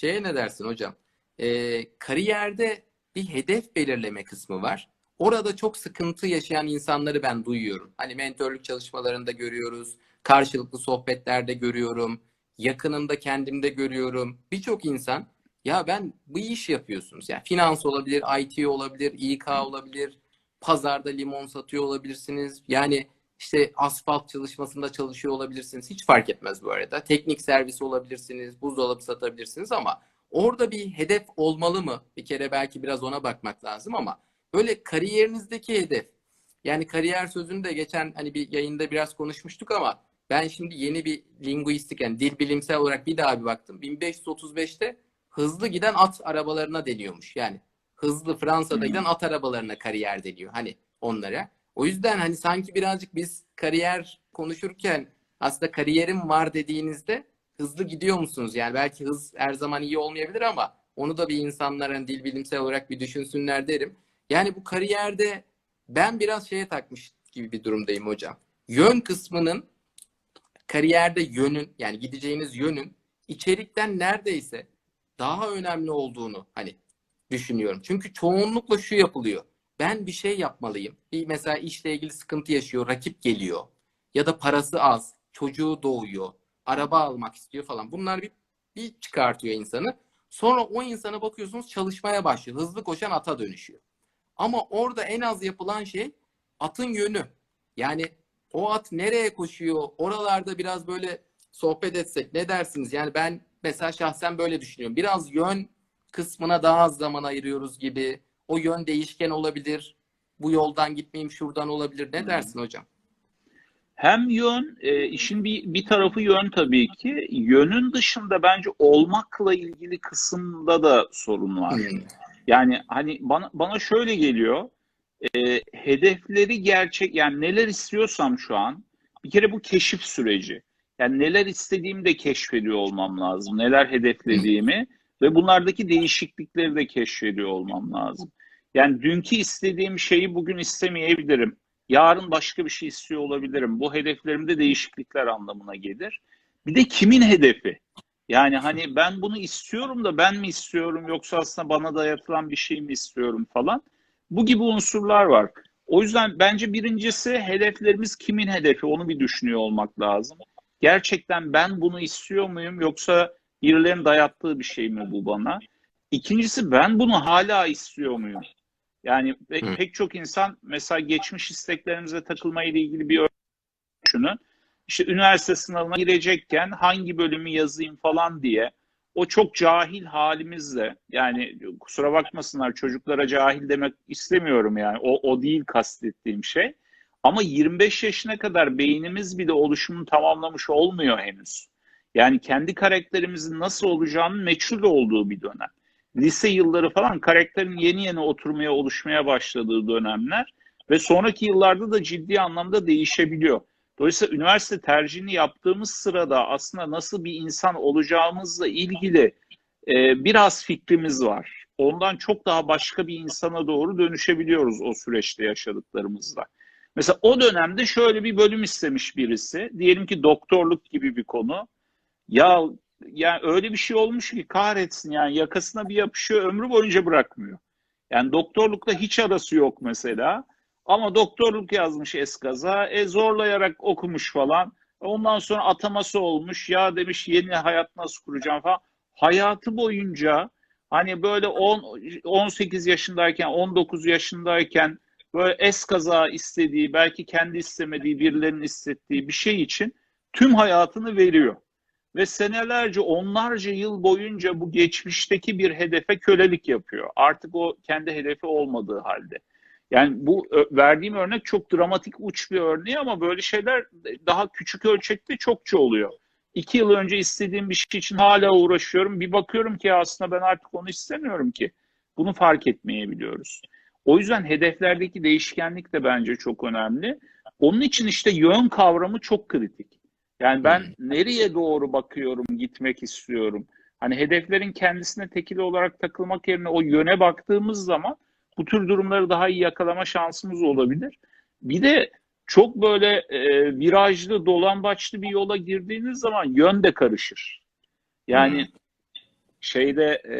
Şeye ne dersin hocam? Ee, kariyerde bir hedef belirleme kısmı var. Orada çok sıkıntı yaşayan insanları ben duyuyorum. Hani mentörlük çalışmalarında görüyoruz, karşılıklı sohbetlerde görüyorum, yakınımda kendimde görüyorum. Birçok insan ya ben bu iş yapıyorsunuz. Yani finans olabilir, IT olabilir, İK olabilir, pazarda limon satıyor olabilirsiniz. Yani işte asfalt çalışmasında çalışıyor olabilirsiniz. Hiç fark etmez bu arada. Teknik servis olabilirsiniz, buzdolabı satabilirsiniz ama orada bir hedef olmalı mı? Bir kere belki biraz ona bakmak lazım ama böyle kariyerinizdeki hedef. Yani kariyer sözünü de geçen hani bir yayında biraz konuşmuştuk ama ben şimdi yeni bir linguistik yani dil bilimsel olarak bir daha bir baktım. 1535'te hızlı giden at arabalarına deniyormuş. Yani hızlı Fransa'da giden at arabalarına kariyer deniyor. Hani onlara. O yüzden hani sanki birazcık biz kariyer konuşurken aslında kariyerim var dediğinizde hızlı gidiyor musunuz? Yani belki hız her zaman iyi olmayabilir ama onu da bir insanların dil bilimsel olarak bir düşünsünler derim. Yani bu kariyerde ben biraz şeye takmış gibi bir durumdayım hocam. Yön kısmının kariyerde yönün yani gideceğiniz yönün içerikten neredeyse daha önemli olduğunu hani düşünüyorum. Çünkü çoğunlukla şu yapılıyor. Ben bir şey yapmalıyım. Bir mesela işle ilgili sıkıntı yaşıyor, rakip geliyor ya da parası az, çocuğu doğuyor, araba almak istiyor falan. Bunlar bir, bir çıkartıyor insanı. Sonra o insana bakıyorsunuz çalışmaya başlıyor. Hızlı koşan ata dönüşüyor. Ama orada en az yapılan şey atın yönü. Yani o at nereye koşuyor? Oralarda biraz böyle sohbet etsek ne dersiniz? Yani ben mesela şahsen böyle düşünüyorum. Biraz yön kısmına daha az zaman ayırıyoruz gibi. O yön değişken olabilir. Bu yoldan gitmeyeyim şuradan olabilir. Ne dersin hocam? Hem yön, e, işin bir, bir tarafı yön tabii ki. Yönün dışında bence olmakla ilgili kısımda da sorun var. Hmm. Yani hani bana, bana şöyle geliyor. e, hedefleri gerçek, yani neler istiyorsam şu an, bir kere bu keşif süreci. Yani neler istediğimi de keşfediyor olmam lazım. Neler hedeflediğimi ve bunlardaki değişiklikleri de keşfediyor olmam lazım. Yani dünkü istediğim şeyi bugün istemeyebilirim. Yarın başka bir şey istiyor olabilirim. Bu hedeflerimde değişiklikler anlamına gelir. Bir de kimin hedefi? Yani hani ben bunu istiyorum da ben mi istiyorum yoksa aslında bana dayatılan bir şey mi istiyorum falan. Bu gibi unsurlar var. O yüzden bence birincisi hedeflerimiz kimin hedefi onu bir düşünüyor olmak lazım. Gerçekten ben bunu istiyor muyum yoksa birilerinin dayattığı bir şey mi bu bana? İkincisi ben bunu hala istiyor muyum? Yani pe- Hı. pek çok insan mesela geçmiş isteklerimize takılmayla ilgili bir düşünün. İşte üniversite sınavına girecekken hangi bölümü yazayım falan diye o çok cahil halimizle yani kusura bakmasınlar çocuklara cahil demek istemiyorum yani o, o değil kastettiğim şey. Ama 25 yaşına kadar beynimiz bile oluşumunu tamamlamış olmuyor henüz. Yani kendi karakterimizin nasıl olacağının meçhul olduğu bir dönem. Lise yılları falan karakterin yeni yeni oturmaya, oluşmaya başladığı dönemler ve sonraki yıllarda da ciddi anlamda değişebiliyor. Dolayısıyla üniversite tercihini yaptığımız sırada aslında nasıl bir insan olacağımızla ilgili e, biraz fikrimiz var. Ondan çok daha başka bir insana doğru dönüşebiliyoruz o süreçte yaşadıklarımızla. Mesela o dönemde şöyle bir bölüm istemiş birisi. Diyelim ki doktorluk gibi bir konu. Ya yani öyle bir şey olmuş ki kahretsin yani yakasına bir yapışıyor ömrü boyunca bırakmıyor. Yani doktorlukla hiç arası yok mesela. Ama doktorluk yazmış eskaza. E zorlayarak okumuş falan. Ondan sonra ataması olmuş. Ya demiş yeni hayat nasıl kuracağım falan. Hayatı boyunca hani böyle 10 18 yaşındayken 19 yaşındayken böyle eskaza istediği belki kendi istemediği birilerinin istettiği bir şey için tüm hayatını veriyor. Ve senelerce onlarca yıl boyunca bu geçmişteki bir hedefe kölelik yapıyor. Artık o kendi hedefi olmadığı halde. Yani bu verdiğim örnek çok dramatik uç bir örneği ama böyle şeyler daha küçük ölçekte çokça oluyor. İki yıl önce istediğim bir şey için hala uğraşıyorum. Bir bakıyorum ki aslında ben artık onu istemiyorum ki. Bunu fark etmeyebiliyoruz. O yüzden hedeflerdeki değişkenlik de bence çok önemli. Onun için işte yön kavramı çok kritik. Yani ben nereye doğru bakıyorum, gitmek istiyorum. Hani hedeflerin kendisine tekili olarak takılmak yerine o yöne baktığımız zaman bu tür durumları daha iyi yakalama şansımız olabilir. Bir de çok böyle e, virajlı, dolambaçlı bir yola girdiğiniz zaman yön de karışır. Yani şeyde e,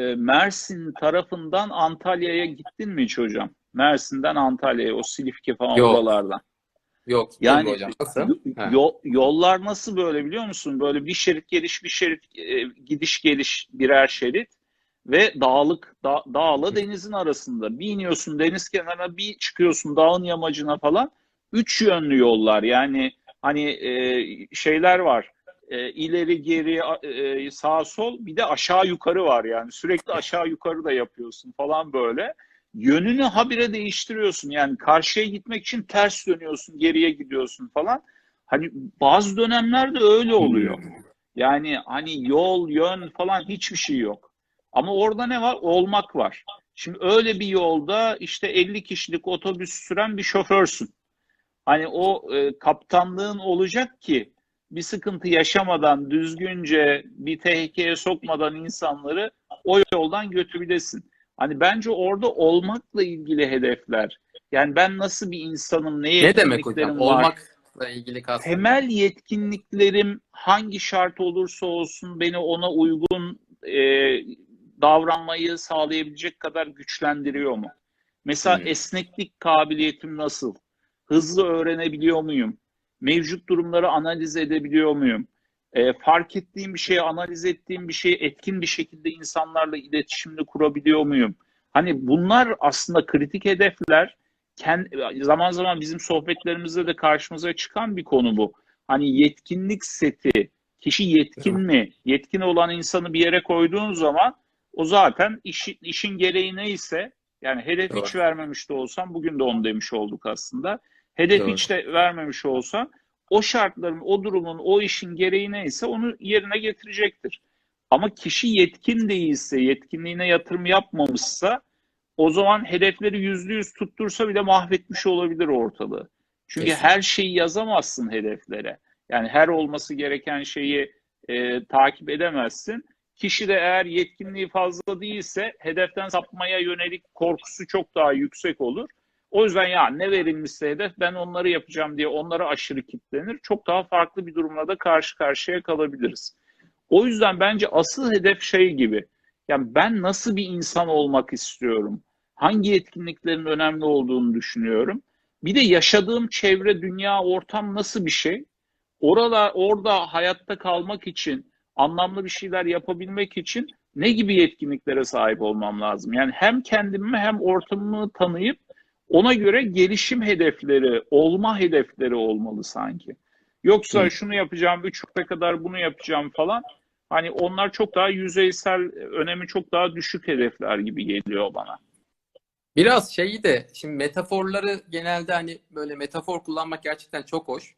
e, Mersin tarafından Antalya'ya gittin mi hiç hocam? Mersin'den Antalya'ya o Silifke falan Yok. oralardan. Yok. Yani hocam. Nasıl? Yol, yollar nasıl böyle biliyor musun? Böyle bir şerit geliş bir şerit e, gidiş geliş birer şerit ve dağlık da, dağla denizin arasında. Bir iniyorsun deniz kenarına bir çıkıyorsun dağın yamacına falan. Üç yönlü yollar yani hani e, şeyler var. E, ileri geri e, sağ sol bir de aşağı yukarı var yani sürekli aşağı yukarı da yapıyorsun falan böyle. Yönünü habire değiştiriyorsun yani karşıya gitmek için ters dönüyorsun geriye gidiyorsun falan. Hani bazı dönemlerde öyle oluyor. Yani hani yol, yön falan hiçbir şey yok. Ama orada ne var? Olmak var. Şimdi öyle bir yolda işte 50 kişilik otobüs süren bir şoförsün. Hani o e, kaptanlığın olacak ki bir sıkıntı yaşamadan, düzgünce bir tehlikeye sokmadan insanları o yoldan götürebilirsin. Hani bence orada olmakla ilgili hedefler. Yani ben nasıl bir insanım, ne Ne demek yetkinliklerim hocam? var? Olmakla ilgili kastım. temel yetkinliklerim hangi şart olursa olsun beni ona uygun e, davranmayı sağlayabilecek kadar güçlendiriyor mu? Mesela Hmm. esneklik kabiliyetim nasıl? Hızlı öğrenebiliyor muyum? Mevcut durumları analiz edebiliyor muyum? E, fark ettiğim bir şeyi, analiz ettiğim bir şeyi etkin bir şekilde insanlarla iletişimde kurabiliyor muyum? Hani bunlar aslında kritik hedefler kend- zaman zaman bizim sohbetlerimizde de karşımıza çıkan bir konu bu. Hani yetkinlik seti, kişi yetkin mi? Yetkin olan insanı bir yere koyduğun zaman o zaten işi, işin gereği neyse yani hedef Doğru. hiç vermemiş de olsam bugün de onu demiş olduk aslında. Hedef Doğru. hiç de vermemiş olsa o şartların, o durumun, o işin gereği neyse onu yerine getirecektir. Ama kişi yetkin değilse, yetkinliğine yatırım yapmamışsa o zaman hedefleri yüzde yüz tuttursa bile mahvetmiş olabilir ortalığı. Çünkü Kesinlikle. her şeyi yazamazsın hedeflere. Yani her olması gereken şeyi e, takip edemezsin. Kişi de eğer yetkinliği fazla değilse hedeften sapmaya yönelik korkusu çok daha yüksek olur. O yüzden ya ne verilmişse hedef ben onları yapacağım diye onlara aşırı kitlenir. Çok daha farklı bir durumla da karşı karşıya kalabiliriz. O yüzden bence asıl hedef şey gibi. Yani ben nasıl bir insan olmak istiyorum? Hangi yetkinliklerin önemli olduğunu düşünüyorum. Bir de yaşadığım çevre, dünya, ortam nasıl bir şey? Orada, orada hayatta kalmak için, anlamlı bir şeyler yapabilmek için ne gibi yetkinliklere sahip olmam lazım? Yani hem kendimi hem ortamımı tanıyıp ona göre gelişim hedefleri, olma hedefleri olmalı sanki. Yoksa Hı. şunu yapacağım, üç yılda kadar bunu yapacağım falan. Hani onlar çok daha yüzeysel, önemi çok daha düşük hedefler gibi geliyor bana. Biraz şeyi de şimdi metaforları genelde hani böyle metafor kullanmak gerçekten çok hoş.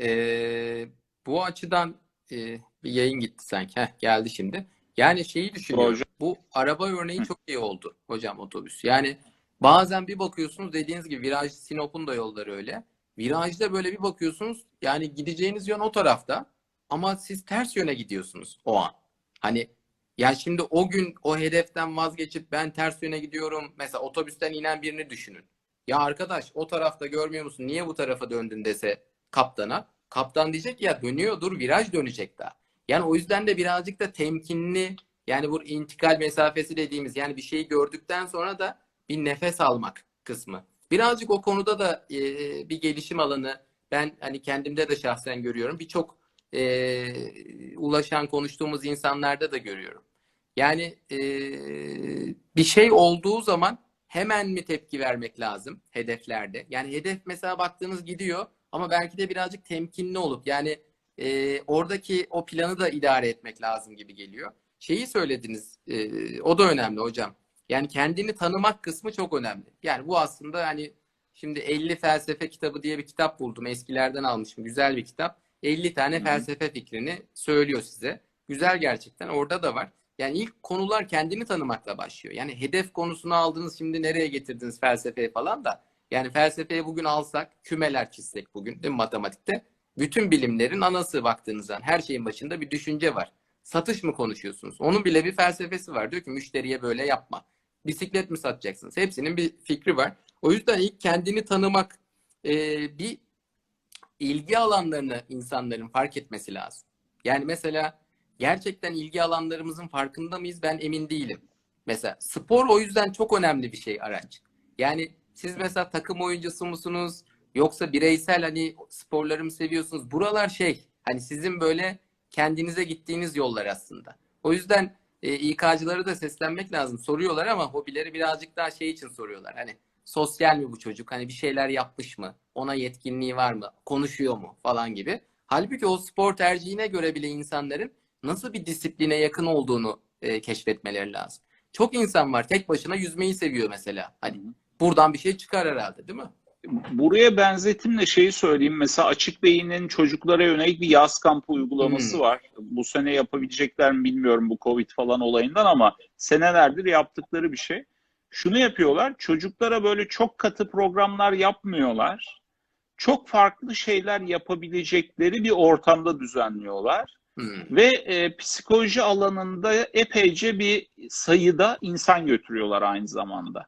Ee, bu açıdan e, bir yayın gitti sanki. Heh, geldi şimdi. Yani şeyi düşünüyorum. Hocam. Bu araba örneği çok iyi oldu hocam otobüs. Yani bazen bir bakıyorsunuz dediğiniz gibi viraj Sinop'un da yolları öyle. Virajda böyle bir bakıyorsunuz yani gideceğiniz yön o tarafta ama siz ters yöne gidiyorsunuz o an. Hani ya şimdi o gün o hedeften vazgeçip ben ters yöne gidiyorum. Mesela otobüsten inen birini düşünün. Ya arkadaş o tarafta görmüyor musun? Niye bu tarafa döndün dese kaptana. Kaptan diyecek ya dönüyor dur viraj dönecek daha. Yani o yüzden de birazcık da temkinli yani bu intikal mesafesi dediğimiz yani bir şeyi gördükten sonra da bir nefes almak kısmı. Birazcık o konuda da e, bir gelişim alanı ben hani kendimde de şahsen görüyorum. Birçok e, ulaşan konuştuğumuz insanlarda da görüyorum. Yani e, bir şey olduğu zaman hemen mi tepki vermek lazım hedeflerde? Yani hedef mesela baktığınız gidiyor ama belki de birazcık temkinli olup yani e, oradaki o planı da idare etmek lazım gibi geliyor. Şeyi söylediniz, e, o da önemli hocam. Yani kendini tanımak kısmı çok önemli. Yani bu aslında hani şimdi 50 felsefe kitabı diye bir kitap buldum. Eskilerden almışım. Güzel bir kitap. 50 tane felsefe fikrini söylüyor size. Güzel gerçekten. Orada da var. Yani ilk konular kendini tanımakla başlıyor. Yani hedef konusunu aldınız şimdi nereye getirdiniz felsefeyi falan da. Yani felsefeyi bugün alsak, kümeler çizsek bugün değil mi matematikte? Bütün bilimlerin anası baktığınız zaman her şeyin başında bir düşünce var. Satış mı konuşuyorsunuz? Onun bile bir felsefesi var. Diyor ki müşteriye böyle yapma. Bisiklet mi satacaksınız? Hepsinin bir fikri var. O yüzden ilk kendini tanımak, e, bir ilgi alanlarını insanların fark etmesi lazım. Yani mesela gerçekten ilgi alanlarımızın farkında mıyız? Ben emin değilim. Mesela spor o yüzden çok önemli bir şey araç. Yani siz mesela takım oyuncusu musunuz? Yoksa bireysel hani sporları mı seviyorsunuz? Buralar şey hani sizin böyle kendinize gittiğiniz yollar aslında. O yüzden e, İK'cılara da seslenmek lazım. Soruyorlar ama hobileri birazcık daha şey için soruyorlar. Hani sosyal mi bu çocuk? Hani bir şeyler yapmış mı? Ona yetkinliği var mı? Konuşuyor mu? Falan gibi. Halbuki o spor tercihine göre bile insanların nasıl bir disipline yakın olduğunu e, keşfetmeleri lazım. Çok insan var tek başına yüzmeyi seviyor mesela. Hani buradan bir şey çıkar herhalde değil mi? Buraya benzetimle şeyi söyleyeyim. Mesela Açık Beyin'in çocuklara yönelik bir yaz kampı uygulaması Hmm. var. Bu sene yapabilecekler mi bilmiyorum bu Covid falan olayından ama senelerdir yaptıkları bir şey. Şunu yapıyorlar. Çocuklara böyle çok katı programlar yapmıyorlar. Çok farklı şeyler yapabilecekleri bir ortamda düzenliyorlar. Hmm. Ve e, psikoloji alanında epeyce bir sayıda insan götürüyorlar aynı zamanda.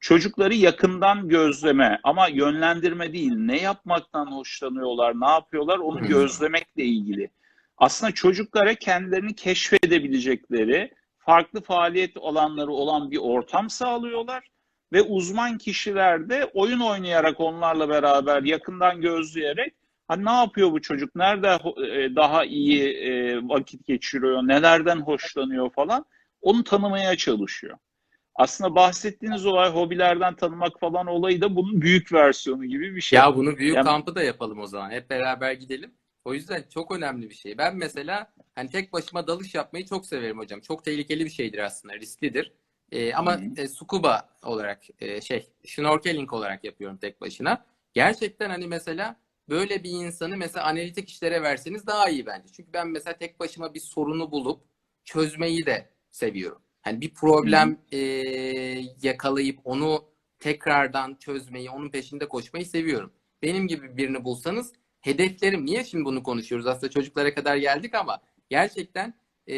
Çocukları yakından gözleme ama yönlendirme değil, ne yapmaktan hoşlanıyorlar, ne yapıyorlar onu gözlemekle ilgili. Aslında çocuklara kendilerini keşfedebilecekleri farklı faaliyet alanları olan bir ortam sağlıyorlar ve uzman kişiler de oyun oynayarak onlarla beraber yakından gözleyerek Ha, ne yapıyor bu çocuk? Nerede e, daha iyi e, vakit geçiriyor? Nelerden hoşlanıyor falan? Onu tanımaya çalışıyor. Aslında bahsettiğiniz olay hobilerden tanımak falan olayı da bunun büyük versiyonu gibi bir şey. Ya bunu büyük Yani- kampı da yapalım o zaman. Hep beraber gidelim. O yüzden çok önemli bir şey. Ben mesela hani tek başıma dalış yapmayı çok severim hocam. Çok tehlikeli bir şeydir aslında, risklidir. Ee, ama Hı e, scuba olarak e, şey, snorkeling olarak yapıyorum tek başına. Gerçekten hani mesela böyle bir insanı mesela analitik işlere verseniz daha iyi bence. Çünkü ben mesela tek başıma bir sorunu bulup çözmeyi de seviyorum. Hani bir problem e, yakalayıp onu tekrardan çözmeyi, onun peşinde koşmayı seviyorum. Benim gibi birini bulsanız hedeflerim, niye şimdi bunu konuşuyoruz? Aslında çocuklara kadar geldik ama gerçekten e,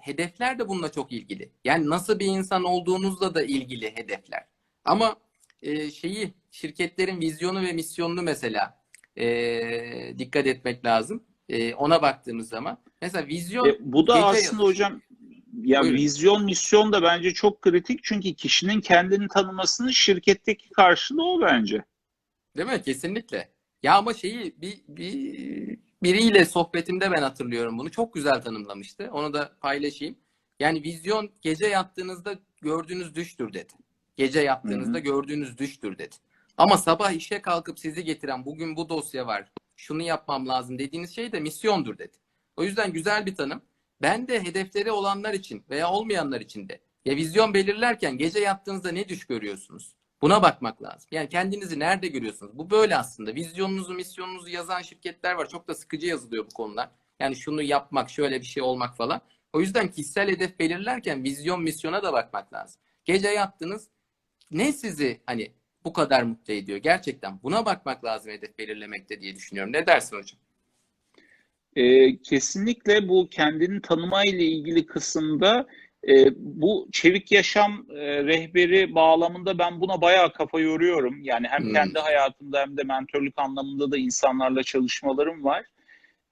hedefler de bununla çok ilgili. Yani nasıl bir insan olduğunuzla da ilgili hedefler. Ama e, şeyi şirketlerin vizyonu ve misyonunu mesela e, dikkat etmek lazım. E, ona baktığımız zaman mesela vizyon E, bu da aslında yazışı. hocam ya Buyurun. vizyon misyon da bence çok kritik çünkü kişinin kendini tanımasının şirketteki karşılığı o bence. Değil mi? Kesinlikle. Ya ama şeyi bir, bir biriyle sohbetimde ben hatırlıyorum bunu. Çok güzel tanımlamıştı. Onu da paylaşayım. Yani vizyon gece yattığınızda gördüğünüz düştür dedi. Gece yattığınızda Hı hı. gördüğünüz düştür dedi. Ama sabah işe kalkıp sizi getiren bugün bu dosya var. Şunu yapmam lazım dediğiniz şey de misyondur dedi. O yüzden güzel bir tanım. Ben de hedefleri olanlar için veya olmayanlar için de ya vizyon belirlerken gece yattığınızda ne düş görüyorsunuz? Buna bakmak lazım. Yani kendinizi nerede görüyorsunuz? Bu böyle aslında. Vizyonunuzu, misyonunuzu yazan şirketler var. Çok da sıkıcı yazılıyor bu konular. Yani şunu yapmak, şöyle bir şey olmak falan. O yüzden kişisel hedef belirlerken vizyon, misyona da bakmak lazım. Gece yattınız. Ne sizi hani bu kadar mutlu ediyor? Gerçekten buna bakmak lazım hedef belirlemekte diye düşünüyorum. Ne dersin hocam? E, kesinlikle bu kendini tanıma ile ilgili kısımda e, bu çevik yaşam e, rehberi bağlamında ben buna bayağı kafa yoruyorum. Yani hem Hmm. kendi hayatımda hem de mentörlük anlamında da insanlarla çalışmalarım var.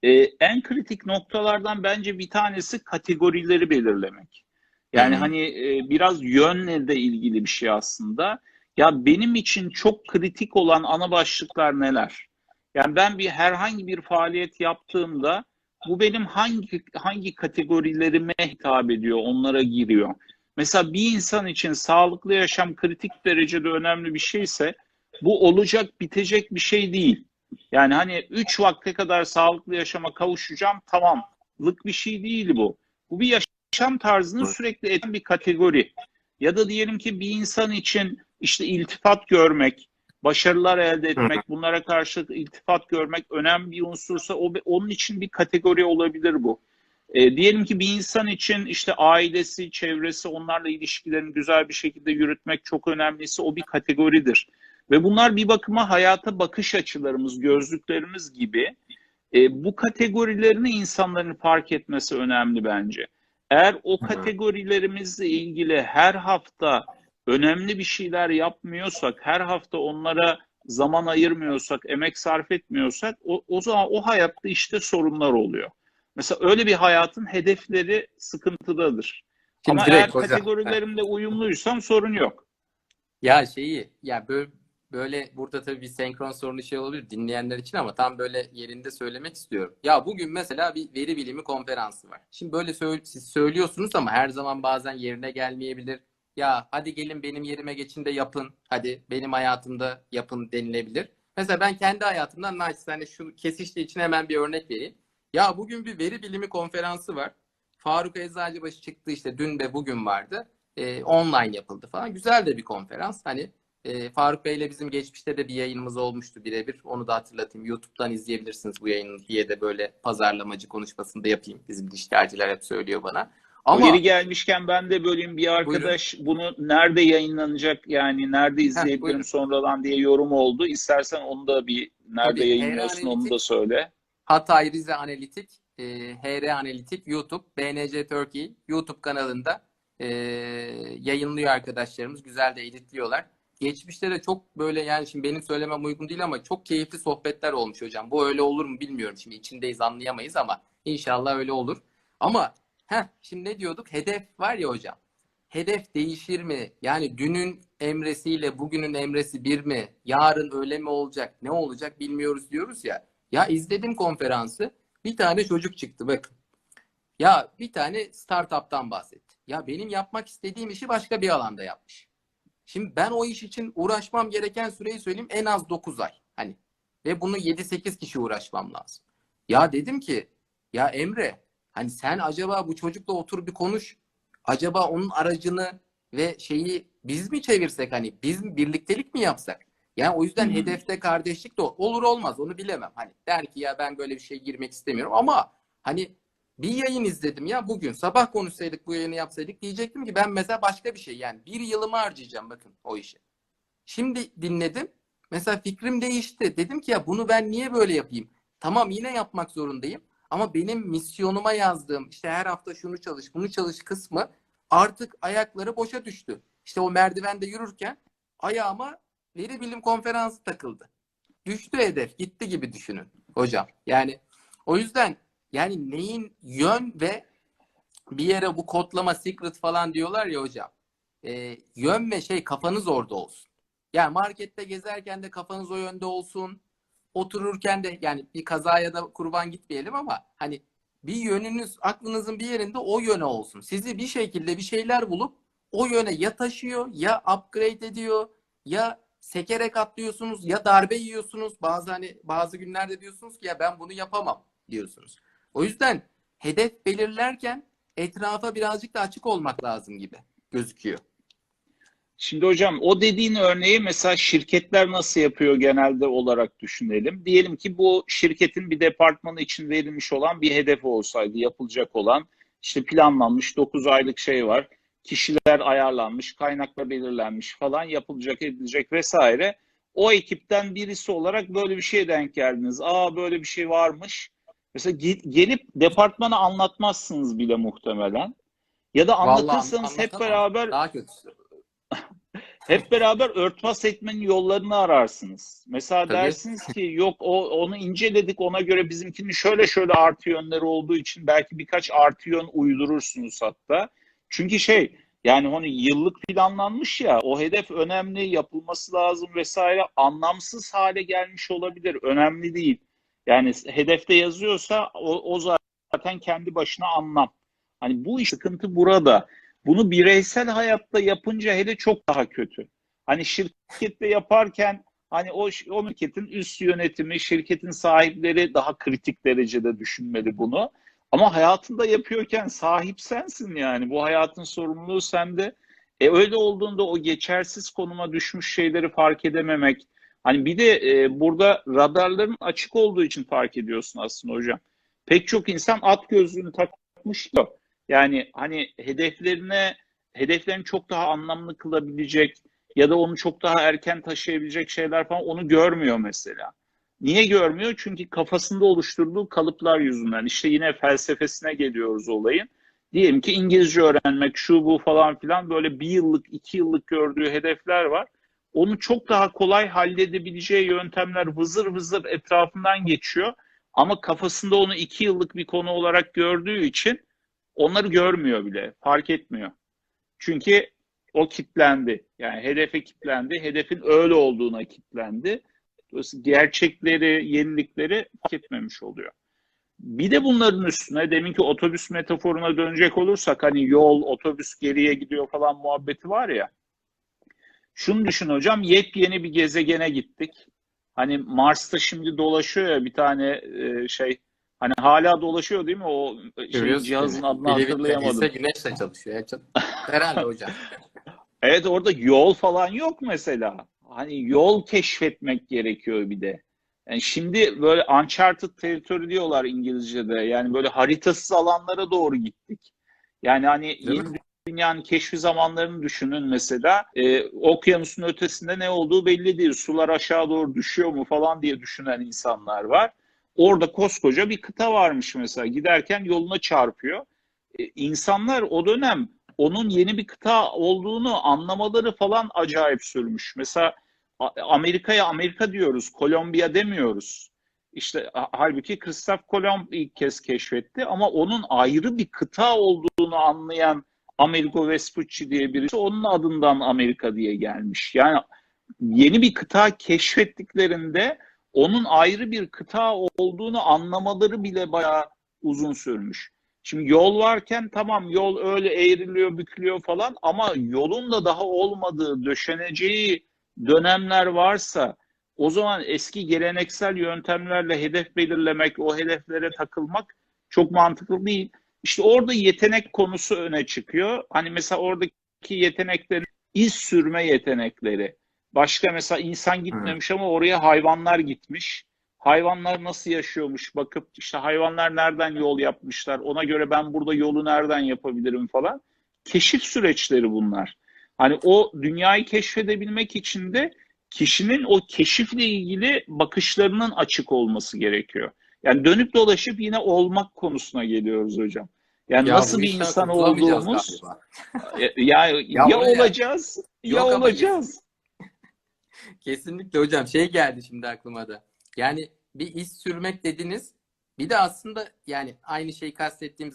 E, en kritik noktalardan bence bir tanesi kategorileri belirlemek. Yani Hmm. hani e, biraz yönle de ilgili bir şey aslında. Ya benim için çok kritik olan ana başlıklar neler? Yani ben bir herhangi bir faaliyet yaptığımda bu benim hangi hangi kategorilerime hitap ediyor, onlara giriyor. Mesela bir insan için sağlıklı yaşam kritik derecede önemli bir şeyse bu olacak bitecek bir şey değil. Yani hani 3 vakte kadar sağlıklı yaşama kavuşacağım tamamlık bir şey değil bu. Bu bir yaşam tarzını sürekli eden bir kategori. Ya da diyelim ki bir insan için işte iltifat görmek, başarılar elde etmek, bunlara karşı iltifat görmek önemli bir unsursa o onun için bir kategori olabilir bu. E, diyelim ki bir insan için işte ailesi, çevresi, onlarla ilişkilerini güzel bir şekilde yürütmek çok önemliyse o bir kategoridir. Ve bunlar bir bakıma hayata bakış açılarımız, gözlüklerimiz gibi. E, bu kategorilerini insanların fark etmesi önemli bence. Eğer o kategorilerimizle ilgili her hafta önemli bir şeyler yapmıyorsak, her hafta onlara zaman ayırmıyorsak, emek sarf etmiyorsak o, o zaman o hayatta işte sorunlar oluyor. Mesela öyle bir hayatın hedefleri sıkıntıdadır. Şimdi Ama eğer hocam. kategorilerimle uyumluysam sorun yok. Ya şeyi ya böyle, böyle burada tabii bir senkron sorunu şey olabilir dinleyenler için ama tam böyle yerinde söylemek istiyorum. Ya bugün mesela bir veri bilimi konferansı var. Şimdi böyle söyle, siz söylüyorsunuz ama her zaman bazen yerine gelmeyebilir. Ya hadi gelin benim yerime geçin de yapın. Hadi benim hayatımda yapın denilebilir. Mesela ben kendi hayatımdan naçizane şu kesiştiği için hemen bir örnek vereyim. Ya bugün bir veri bilimi konferansı var. Faruk Eczacıbaşı çıktı işte dün ve bugün vardı e, online yapıldı falan. Güzel de bir konferans. Hani e, Faruk Bey'le bizim geçmişte de bir yayınımız olmuştu birebir. Onu da hatırlatayım. YouTube'dan izleyebilirsiniz bu yayını diye de böyle pazarlamacı konuşmasını da yapayım. Bizim dişlerciler hep söylüyor bana. Ama yeri gelmişken ben de böleyim bir arkadaş bunu nerede yayınlanacak yani nerede izleyebilirim buyurun. sonradan diye yorum oldu. İstersen onu da bir nerede Tabii, yayınlıyorsun onu da söyle. Hatay Rize Analitik, e, HR Analitik YouTube, BNC Turkey YouTube kanalında e, yayınlıyor arkadaşlarımız. Güzel de editliyorlar. Geçmişte de çok böyle yani şimdi benim söylemem uygun değil ama çok keyifli sohbetler olmuş hocam. Bu öyle olur mu bilmiyorum. Şimdi içindeyiz anlayamayız ama inşallah öyle olur. Ama heh, şimdi ne diyorduk? Hedef var ya hocam. Hedef değişir mi? Yani dünün emresiyle bugünün emresi bir mi? Yarın öyle mi olacak? Ne olacak bilmiyoruz diyoruz ya. Ya izledim konferansı. Bir tane çocuk çıktı bakın. Ya bir tane startup'tan bahsetti. Ya benim yapmak istediğim işi başka bir alanda yapmış. Şimdi ben o iş için uğraşmam gereken süreyi söyleyeyim en az 9 ay. Hani ve bunu 7-8 kişi uğraşmam lazım. Ya dedim ki ya Emre hani sen acaba bu çocukla otur bir konuş. Acaba onun aracını ve şeyi biz mi çevirsek hani biz mi birliktelik mi yapsak? Yani o yüzden Hı hı. hedefte kardeşlik de olur olmaz onu bilemem. Hani der ki ya ben böyle bir şeye girmek istemiyorum ama hani bir yayın izledim ya bugün sabah konuşsaydık bu yayını yapsaydık diyecektim ki ben mesela başka bir şey yani bir yılımı harcayacağım bakın o işe. Şimdi dinledim mesela fikrim değişti dedim ki ya bunu ben niye böyle yapayım? Tamam yine yapmak zorundayım ama benim misyonuma yazdığım işte her hafta şunu çalış bunu çalış kısmı artık ayakları boşa düştü. İşte o merdivende yürürken ayağıma veri bilim konferansı takıldı. Düştü hedef gitti gibi düşünün hocam. Yani o yüzden yani neyin yön ve bir yere bu kodlama secret falan diyorlar ya hocam. Ee, yön ve şey kafanız orada olsun. Yani markette gezerken de kafanız o yönde olsun. Otururken de yani bir kazaya da kurban gitmeyelim ama hani bir yönünüz aklınızın bir yerinde o yöne olsun. Sizi bir şekilde bir şeyler bulup o yöne ya taşıyor ya upgrade ediyor ya sekerek atlıyorsunuz ya darbe yiyorsunuz. Bazı hani bazı günlerde diyorsunuz ki ya ben bunu yapamam diyorsunuz. O yüzden hedef belirlerken etrafa birazcık da açık olmak lazım gibi gözüküyor. Şimdi hocam o dediğin örneği mesela şirketler nasıl yapıyor genelde olarak düşünelim. Diyelim ki bu şirketin bir departmanı için verilmiş olan bir hedef olsaydı yapılacak olan işte planlanmış 9 aylık şey var. Kişiler ayarlanmış, kaynakla belirlenmiş falan yapılacak edilecek vesaire. O ekipten birisi olarak böyle bir şeye denk geldiniz. Aa böyle bir şey varmış. Mesela ge- gelip departmana anlatmazsınız bile muhtemelen. Ya da Vallahi anlatırsanız hep anlatamam. beraber Daha kötüsü. Hep beraber örtbas etmenin yollarını ararsınız. Mesela Tabii. dersiniz ki yok o onu inceledik ona göre bizimkinin şöyle şöyle artı yönleri olduğu için belki birkaç artı yön uydurursunuz hatta. Çünkü şey yani hani yıllık planlanmış ya o hedef önemli yapılması lazım vesaire anlamsız hale gelmiş olabilir. Önemli değil. Yani hedefte yazıyorsa o, o zaten kendi başına anlam. Hani bu iş sıkıntı burada. Bunu bireysel hayatta yapınca hele çok daha kötü. Hani şirkette yaparken hani o, o şirketin üst yönetimi, şirketin sahipleri daha kritik derecede düşünmeli bunu. Ama hayatında yapıyorken sahip sensin yani. Bu hayatın sorumluluğu sende. E öyle olduğunda o geçersiz konuma düşmüş şeyleri fark edememek. Hani bir de e, burada radarların açık olduğu için fark ediyorsun aslında hocam. Pek çok insan at gözlüğünü takmış ya. Yani hani hedeflerine hedeflerini çok daha anlamlı kılabilecek ya da onu çok daha erken taşıyabilecek şeyler falan onu görmüyor mesela. Niye görmüyor? Çünkü kafasında oluşturduğu kalıplar yüzünden. İşte yine felsefesine geliyoruz olayın. Diyelim ki İngilizce öğrenmek, şu bu falan filan böyle bir yıllık, iki yıllık gördüğü hedefler var. Onu çok daha kolay halledebileceği yöntemler vızır vızır etrafından geçiyor. Ama kafasında onu iki yıllık bir konu olarak gördüğü için onları görmüyor bile, fark etmiyor. Çünkü o kitlendi. Yani hedefe kitlendi. Hedefin öyle olduğuna kitlendi. Dolayısıyla gerçekleri, yenilikleri fark etmemiş oluyor. Bir de bunların üstüne deminki otobüs metaforuna dönecek olursak hani yol, otobüs geriye gidiyor falan muhabbeti var ya. Şunu düşün hocam, yepyeni bir gezegene gittik. Hani Mars'ta şimdi dolaşıyor ya bir tane e, şey, hani hala dolaşıyor değil mi o şey, Görüyorsun cihazın mi? adını hatırlayamadım. bitmediyse güneşle çalışıyor. Ya Herhalde hocam. Evet orada yol falan yok mesela. Hani yol keşfetmek gerekiyor bir de. Yani şimdi böyle uncharted territory diyorlar İngilizce'de. Yani böyle haritasız alanlara doğru gittik. Yani hani Değil yeni mi? dünyanın keşfi zamanlarını düşünün mesela. Ee, okyanusun ötesinde ne olduğu belli değil. Sular aşağı doğru düşüyor mu falan diye düşünen insanlar var. Orada koskoca bir kıta varmış mesela. Giderken yoluna çarpıyor. Ee, insanlar o dönem onun yeni bir kıta olduğunu anlamaları falan acayip sürmüş. Mesela Amerika'ya Amerika diyoruz, Kolombiya demiyoruz. İşte ha- halbuki Christoph Kolomb ilk kez keşfetti ama onun ayrı bir kıta olduğunu anlayan Amerigo Vespucci diye birisi onun adından Amerika diye gelmiş. Yani yeni bir kıta keşfettiklerinde onun ayrı bir kıta olduğunu anlamaları bile bayağı uzun sürmüş. Şimdi yol varken tamam yol öyle eğriliyor, bükülüyor falan ama yolun da daha olmadığı, döşeneceği dönemler varsa o zaman eski geleneksel yöntemlerle hedef belirlemek, o hedeflere takılmak çok mantıklı değil. İşte orada yetenek konusu öne çıkıyor. Hani mesela oradaki yeteneklerin iz sürme yetenekleri. Başka mesela insan gitmemiş ama oraya hayvanlar gitmiş. Hayvanlar nasıl yaşıyormuş bakıp işte hayvanlar nereden yol yapmışlar ona göre ben burada yolu nereden yapabilirim falan. Keşif süreçleri bunlar. Hani o dünyayı keşfedebilmek için de kişinin o keşifle ilgili bakışlarının açık olması gerekiyor. Yani dönüp dolaşıp yine olmak konusuna geliyoruz hocam. Yani Ya nasıl bir insan olduğumuz galiba. ya, ya, Ya olacağız ya ama olacağız. Kesinlikle hocam şey geldi şimdi aklıma da. Yani bir iz sürmek dediniz. Bir de aslında yani aynı şeyi kastettiğim